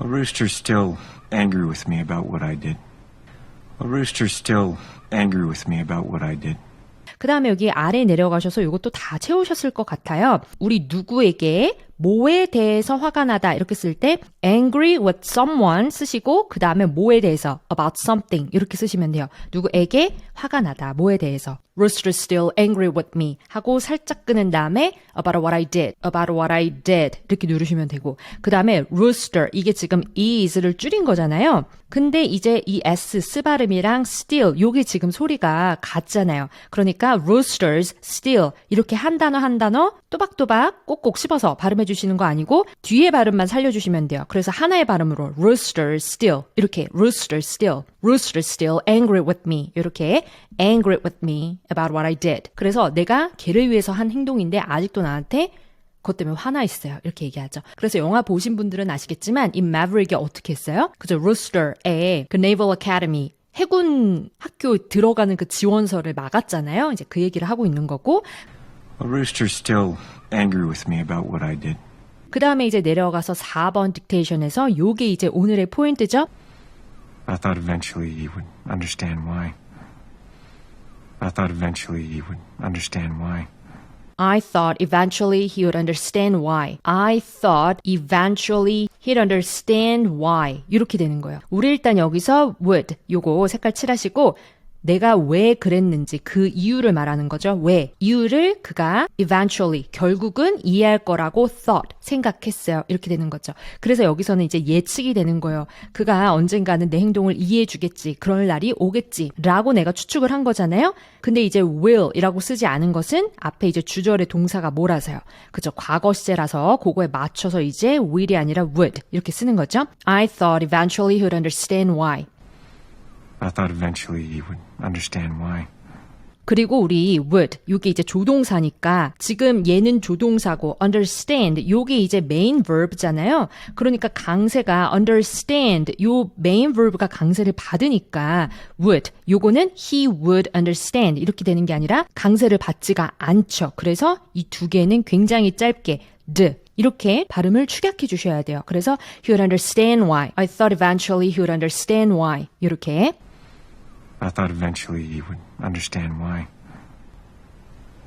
A rooster's still angry with me about what I did. A rooster's still angry with me about what I did. 그 다음에 여기 아래 내려가셔서 이것도 다 채우셨을 것 같아요. 우리 누구에게 뭐에 대해서 화가 나다 이렇게 쓸 때 angry with someone 쓰시고 그 다음에 뭐에 대해서 about something 이렇게 쓰시면 돼요. 누구에게 화가 나다 뭐에 대해서 Rooster still angry with me 하고 살짝 끄는 다음에 about what I did, about what I did 이렇게 누르시면 되고 그 다음에 rooster 이게 지금 is를 줄인 거잖아요. 근데 이제 이 s 스 발음이랑 still 요게 지금 소리가 같잖아요. 그러니까 roosters still 이렇게 한 단어 한 단어 또박또박 꼭꼭 씹어서 발음해 주시는 거 아니고 뒤에 발음만 살려주시면 돼요. 그래서 하나의 발음으로 roosters still 이렇게 roosters still roosters still angry with me 이렇게 angry with me about what I did. 그래서 내가 걔를 위해서 한 행동인데 아직도 나한테 그것 때문에 화나 있어요. 이렇게 얘기하죠. 그래서 영화 보신 분들은 아시겠지만 이 Maverick이 어떻게 했어요? 그죠? Rooster의 그 Naval Academy 해군 학교 들어가는 그 지원서를 막았잖아요. 이제 그 얘기를 하고 있는 거고 A rooster's still angry with me about what I did. 그 다음에 이제 내려가서 4번 딕테이션에서 요게 이제 오늘의 포인트죠. I thought eventually he would understand why. I thought eventually he would understand why. I thought eventually he would understand why. I thought eventually he'd understand why. 이렇게 되는 거예요. 우리 일단 여기서 would 요거 색깔 칠하시고 내가 왜 그랬는지 그 이유를 말하는 거죠. 왜? 이유를 그가 eventually 결국은 이해할 거라고 thought 생각했어요. 이렇게 되는 거죠. 그래서 여기서는 이제 예측이 되는 거예요. 그가 언젠가는 내 행동을 이해해 주겠지. 그럴 날이 오겠지. 라고 내가 추측을 한 거잖아요. 근데 이제 will 이라고 쓰지 않은 것은 앞에 이제 주절의 동사가 뭐라서요. 그죠? 과거 시제라서 그거에 맞춰서 이제 will이 아니라 would 이렇게 쓰는 거죠. I thought eventually he'd understand why. I thought eventually he would understand why. 그리고 우리 would 요게 이제 조동사니까 지금 얘는 조동사고 understand 요게 이제 main verb잖아요. 그러니까 강세가 understand 요 main verb가 강세를 받으니까 would 요거는 he would understand 이렇게 되는 게 아니라 강세를 받지가 않죠. 그래서 이 두 개는 굉장히 짧게 d 이렇게 발음을 축약해 주셔야 돼요. 그래서 he would understand why. I thought eventually he would understand why. 이렇게 I thought eventually he would understand why.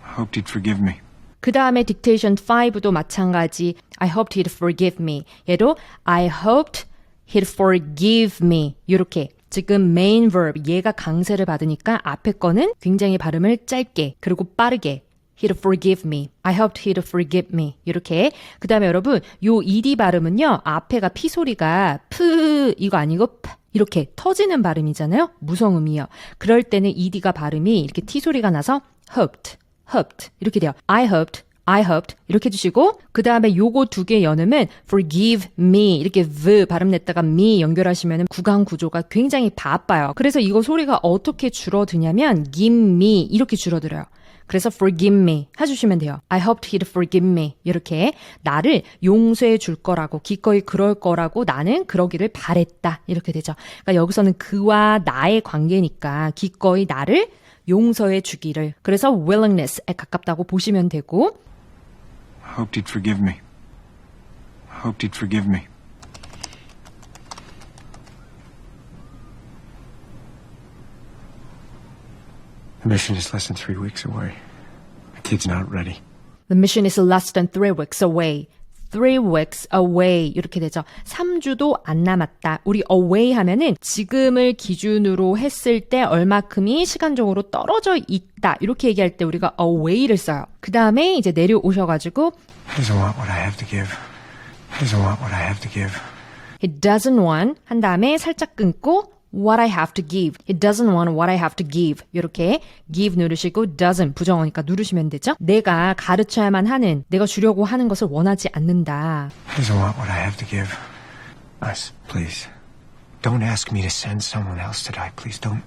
I hoped he'd forgive me. 그 다음에 딕테이션 5도 마찬가지. I hoped he'd forgive me. 얘도 I hoped he'd forgive me. 이렇게 지금 main verb 얘가 강세를 받으니까 앞에 거는 굉장히 발음을 짧게 그리고 빠르게 He'd forgive me. I hoped he'd forgive me. 이렇게. 그 다음에 여러분, 요 ed 발음은요, 앞에가 피 소리가 프, 이거 아니고 프. 이렇게 터지는 발음이잖아요? 무성음이요. 그럴 때는 ed가 발음이 이렇게 t 소리가 나서 hoped, hoped. 이렇게 돼요. I hoped, I hoped. 이렇게 해주시고, 그 다음에 요거 두개 연음은 forgive me. 이렇게 v 발음 냈다가 me 연결하시면 구강 구조가 굉장히 바빠요. 그래서 이거 소리가 어떻게 줄어드냐면, give me. 이렇게 줄어들어요. 그래서 forgive me 해주시면 돼요. I hoped he'd forgive me. 이렇게 나를 용서해 줄 거라고 기꺼이 그럴 거라고 나는 그러기를 바랬다. 이렇게 되죠. 그러니까 여기서는 그와 나의 관계니까 기꺼이 나를 용서해 주기를. 그래서 willingness에 가깝다고 보시면 되고 hoped he'd forgive me. Hoped he'd forgive me. Mission is less than three weeks away. The kid's not ready. The mission is less than three weeks away. three weeks away 이렇게 되죠. 3주도 안 남았다. 우리 away 하면은 지금을 기준으로 했을 때 얼마큼이 시간적으로 떨어져 있다. 이렇게 얘기할 때 우리가 away를 써요. 그 다음에 이제 내려오셔가지고 He doesn't want what I have to give. He doesn't want what I have to give. He doesn't want 한 다음에 살짝 끊고 what I have to give. He doesn't want what I have to give. 이렇게 give 누르시고 doesn't 부정어니까 누르시면 되죠. 내가 가르쳐야만 하는 내가 주려고 하는 것을 원하지 않는다. He doesn't want what I have to give. Us, please. Don't ask me to send someone else to die. Please don't.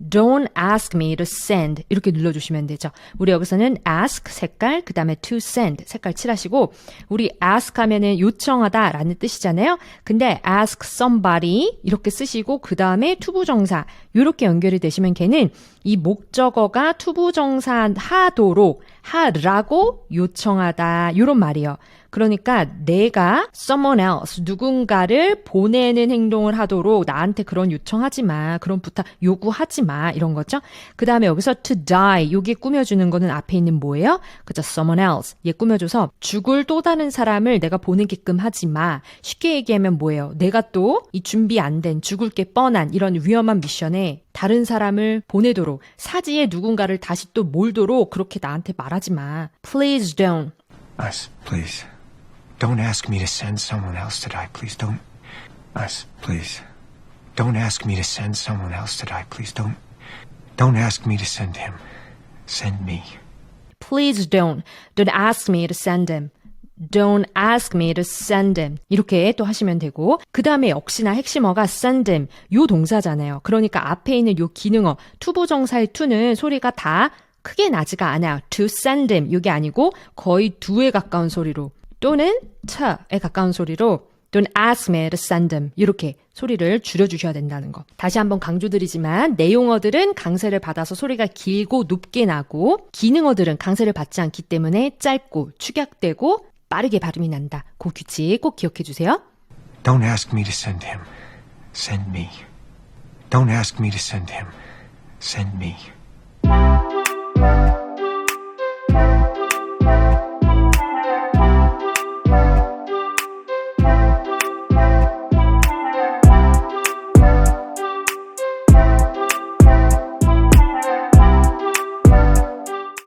Don't ask me to send 이렇게 눌러주시면 되죠. 우리 여기서는 ask 색깔 그 다음에 to send 색깔 칠하시고 우리 ask 하면은 요청하다 라는 뜻이잖아요. 근데 ask somebody 이렇게 쓰시고 그 다음에 투부정사 이렇게 연결이 되시면 걔는 이 목적어가 투부정사 하도록 하라고 요청하다 이런 말이에요. 그러니까 내가 someone else 누군가를 보내는 행동을 하도록 나한테 그런 요청하지 마. 그런 부탁 요구하지 마. 이런 거죠. 그다음에 여기서 to die 여기 꾸며 주는 거는 앞에 있는 뭐예요? 그죠? someone else. 얘 꾸며 줘서 죽을 또 다른 사람을 내가 보내게끔 하지 마. 쉽게 얘기하면 뭐예요? 내가 또 이 준비 안 된 죽을 게 뻔한 이런 위험한 미션에 다른 사람을 보내도록 사지에 누군가를 다시 또 몰도록 그렇게 나한테 말하지 마. Please don't. Us, please. Don't ask me to send someone else to die, please. Don't. Us, please. Don't ask me to send someone else to die, please. Don't. Don't ask me to send him. Send me. Please don't. Don't ask me to send him. Don't ask me to send him. 이렇게 또 하시면 되고 그 다음에 역시나 핵심어가 send him. 요 동사잖아요. 그러니까 앞에 있는 요 기능어 투부정사의 to는 소리가 다 크게 나지가 않아요. to send him. 이게 아니고 거의 두에 가까운 소리로 또는 차에 가까운 소리로 Don't ask me to send them. 이렇게 소리를 줄여주셔야 된다는 거. 다시 한번 강조드리지만 내용어들은 강세를 받아서 소리가 길고 높게 나고 기능어들은 강세를 받지 않기 때문에 짧고 축약되고 빠르게 발음이 난다. 그 규칙 꼭 기억해 주세요. Don't ask me to send him. Send me. Don't ask me to send him. Send me.